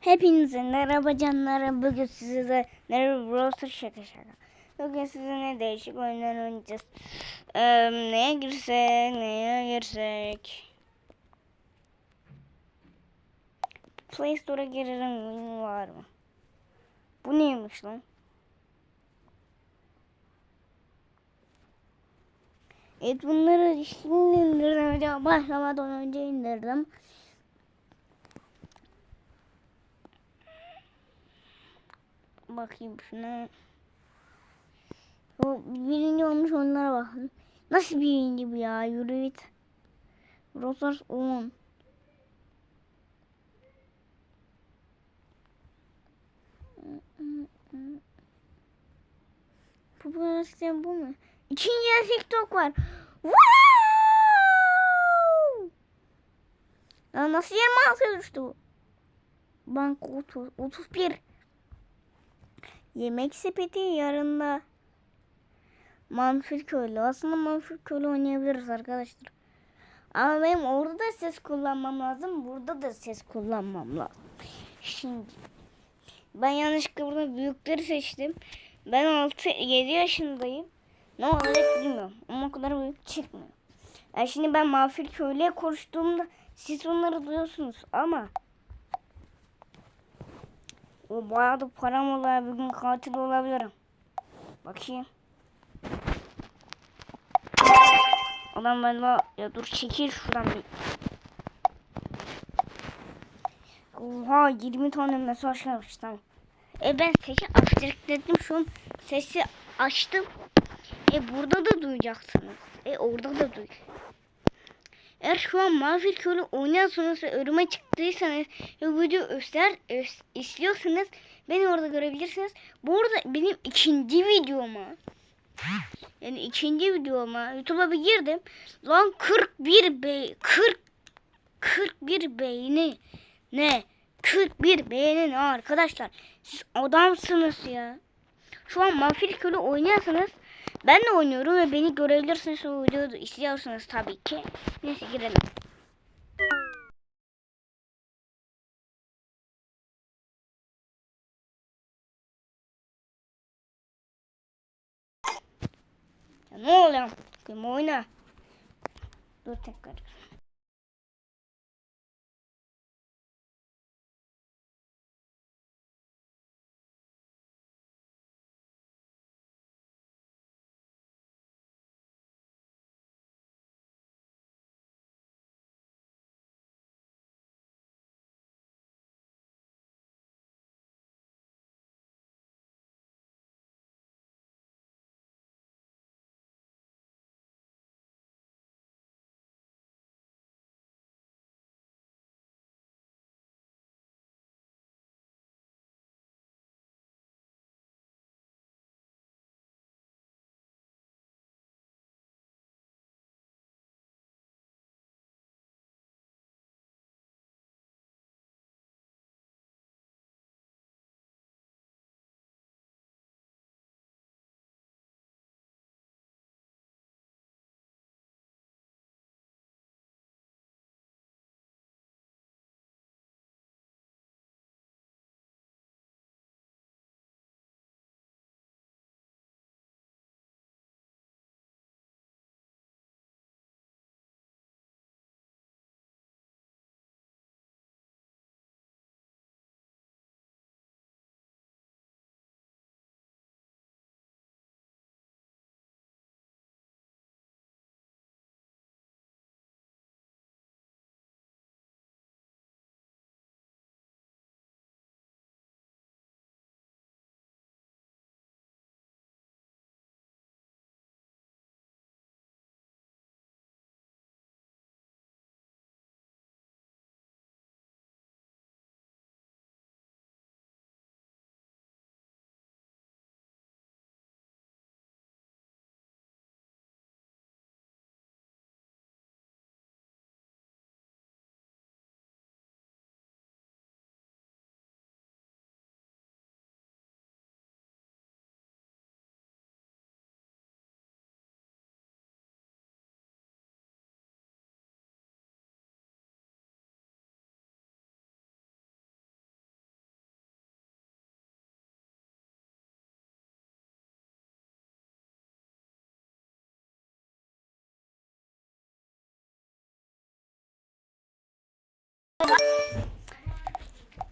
Hepinize merhaba canlarım. Bugün size Nerede Browser şaka şaka. Bugün sizinle değişik oyunlar oynayacağız. Ee, neye girsek, neye girsek? Play Store'a girelim oyun var mı? Bu neymiş lan? Evet bunları şimdi indirdim. Başlamadan önce indirdim. Bakayım şuna. O birinci olmuş onlara bakın. Nasıl birinci bu ya? Yürü git. Rosars 10. Popüler sistem bu mu? İkinci TikTok var. Wow! Ya nasıl 26 düştü bu? Bank 30, 31. Yemek sepeti yarında. Manfur köylü. Aslında manfur köylü oynayabiliriz arkadaşlar. Ama benim orada da ses kullanmam lazım. Burada da ses kullanmam lazım. Şimdi. Ben yanlışlıkla burada büyükleri seçtim. Ben 6-7 yaşındayım. Ne olacak bilmiyorum. Ama o kadar büyük çıkmıyor. Yani şimdi ben mafil köylüye konuştuğumda siz onları duyuyorsunuz ama o bayağı da param oluyor. Bir gün katil olabilirim. Bakayım. Adam ben la ya dur çekil şuradan bir. Oha 20 tane mesaj gelmiş tamam. E ben sesi açtırdım şu an sesi açtım. E burada da duyacaksınız. E orada da duy. Eğer şu an Mavi Köylü oynuyorsanız ve örüme çıktıysanız ve video göster öz- istiyorsanız beni orada görebilirsiniz. Bu arada benim ikinci videoma yani ikinci videoma YouTube'a bir girdim. Lan 41 be 40 41 beğeni ne? 41 beğeni ne arkadaşlar? Siz adamsınız ya. Şu an Mafil Köylü oynuyorsanız ben de oynuyorum ve beni görebilirsiniz o videoyu da istiyorsanız tabii ki. Neyse girelim. Ne oluyor? Bakayım oyna. Dur tekrar.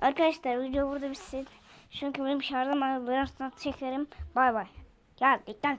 Arkadaşlar video burada bitsin. Çünkü benim şarjım var. Birazdan çekerim. Bay bay. Ya dikten.